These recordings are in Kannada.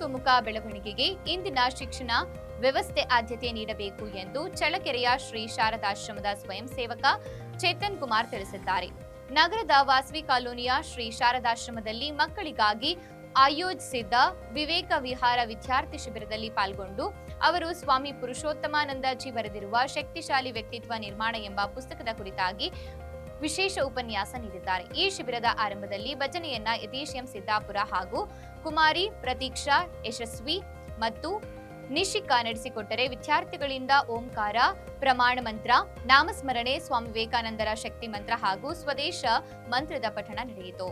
ಅಭಿವೃದ್ಧಿಗೆ ಇಂದಿನ ಶಿಕ್ಷಣ ವ್ಯವಸ್ಥೆ ಆದ್ಯತೆ ನೀಡಬೇಕು ಎಂದು ಚಳ್ಳಕೆರೆಯ ಶ್ರೀ ಶಾರದಾಶ್ರಮದ ಸ್ವಯಂ ಸೇವಕ ಚೇತನ್ ಕುಮಾರ್ ತಿಳಿಸಿದ್ದಾರೆ. ನಗರದ ವಾಸವಿ ಕಾಲೋನಿಯ ಶ್ರೀ ಶಾರದಾಶ್ರಮದಲ್ಲಿ ಮಕ್ಕಳಿಗಾಗಿ ಆಯೋಜಿಸಿದ್ದ ವಿವೇಕ ವಿಹಾರ ವಿದ್ಯಾರ್ಥಿ ಶಿಬಿರದಲ್ಲಿ ಪಾಲ್ಗೊಂಡು ಅವರು ಸ್ವಾಮಿ ಪುರುಷೋತ್ತಮಾನಂದಜಿ ಬರೆದಿರುವ ಶಕ್ತಿಶಾಲಿ ವ್ಯಕ್ತಿತ್ವ ನಿರ್ಮಾಣ ಎಂಬ ಪುಸ್ತಕದ ಕುರಿತಾಗಿ ವಿಶೇಷ ಉಪನ್ಯಾಸ ನೀಡಿದ್ದಾರೆ. ಈ ಶಿಬಿರದ ಆರಂಭದಲ್ಲಿ ಭಜನೆಯನ್ನ ಯತೀಶ್ ಎಂ ಸಿದ್ದಾಪುರ ಹಾಗೂ ಕುಮಾರಿ, ಪ್ರತೀಕ್ಷಾ, ಯಶಸ್ವಿ ಮತ್ತು ನಿಶಿಕಾ ನಡೆಸಿಕೊಟ್ಟರೆ ವಿದ್ಯಾರ್ಥಿಗಳಿಂದ ಓಂಕಾರ, ಪ್ರಮಾಣ ಮಂತ್ರ, ನಾಮಸ್ಮರಣೆ, ಸ್ವಾಮಿ ವಿವೇಕಾನಂದರ ಶಕ್ತಿ ಮಂತ್ರ ಹಾಗೂ ಸ್ವದೇಶ ಮಂತ್ರದ ಪಠಣ ನಡೆಯಿತು.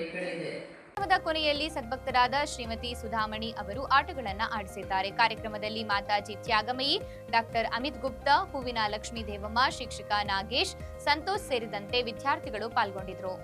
ಕಾರ್ಯಕ್ರಮದ ಕೊನೆಯಲ್ಲಿ ಸದ್ಭಕ್ತರಾದ ಶ್ರೀಮತಿ ಸುಧಾಮಣಿ ಅವರು ಆಟಗಳನ್ನು ಆಡಿಸಿದ್ದಾರೆ. ಕಾರ್ಯಕ್ರಮದಲ್ಲಿ ಮಾತಾಜಿ ತ್ಯಾಗಮಯಿ, ಡಾಕ್ಟರ್ ಅಮಿತ್ ಗುಪ್ತಾ, ಹೂವಿನ ಲಕ್ಷ್ಮೀ ದೇವಮ್ಮ ಶಿಕ್ಷಕ ನಾಗೇಶ್, ಸಂತೋಷ್ ಸೇರಿದಂತೆ ವಿದ್ಯಾರ್ಥಿಗಳು ಪಾಲ್ಗೊಂಡಿದ್ರು.